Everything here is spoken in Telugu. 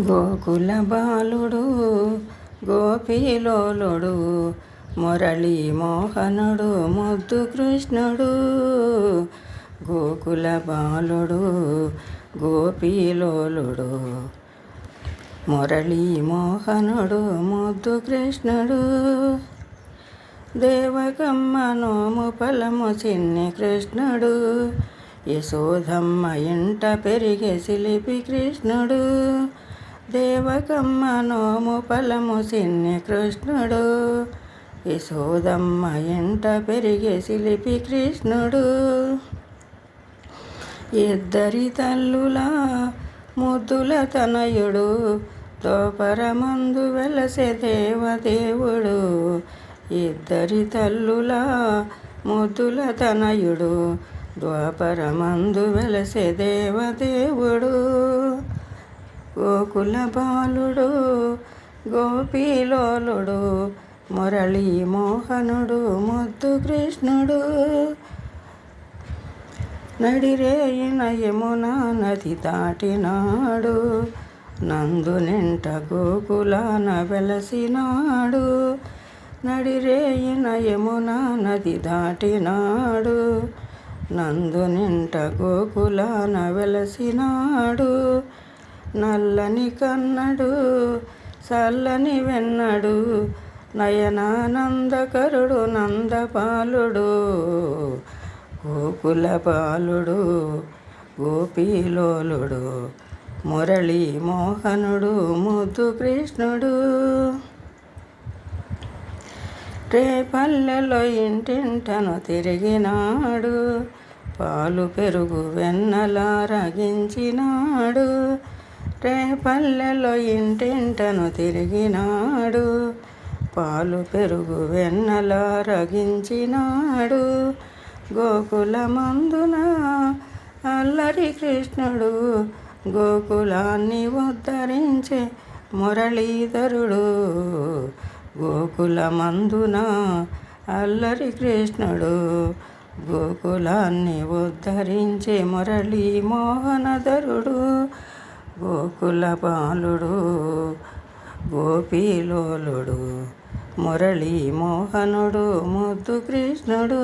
గోకుల బాలుడు గోపీలోలుడు మురళీ మోహనుడు ముద్దు కృష్ణుడు గోకుల బాలుడు గోపీలోలుడు మురళీ మోహనుడు ముద్దు కృష్ణుడు దేవకమ్మ నోము ఫలము చిన్ని కృష్ణుడు. యశోధమ్మ ఇంట పెరిగే శిలిపి కృష్ణుడు. దేవకమ్మ నోము ఫలము సిన్ని కృష్ణుడు. యశోదమ్మ ఇంట పెరిగే శిలిపి కృష్ణుడు. ఇద్దరి తల్లుల ముద్దుల తనయుడు దోపరమందు వెలసే దేవదేవుడు. ఇద్దరి తల్లుల ముద్దుల తనయుడు ద్వాపరమందు వెలసే దేవదేవుడు. గోకుల బాలుడు గోపీలోలుడు మురళీ మోహనుడు ముద్దు కృష్ణుడు. నడిరేయిన యమున నది దాటినాడు నందు నింట గోకులాన వెలసినాడు. నడిరేయిన యమున నది దాటినాడు నందు నింట గోకులాన వెలసినాడు. నల్లని కన్నడు చల్లని వెన్నడు నయనానందకరుడు నందపాలుడు గోకుల పాలుడు గోపీలోలుడు మురళీ మోహనుడు ముద్దు కృష్ణుడు రేపల్లెలో ఇంటింటను తిరిగినాడు పాలు పెరుగు వెన్నలా రగించినాడు. రేపల్లెలో ఇంటింటను తిరిగినాడు. పాలు పెరుగు వెన్నల రగించినాడు. గోకుల మందున అల్లరి కృష్ణుడు గోకులాన్ని ఉద్ధరించే మురళీధరుడు. గోకులమందున అల్లరి కృష్ణుడు గోకులాన్ని ఉద్ధరించే మురళీ మోహనధరుడు. గోకుల బాలుడు గోపీలోలుడు మురళీ మోహనుడు ముద్దు కృష్ణుడు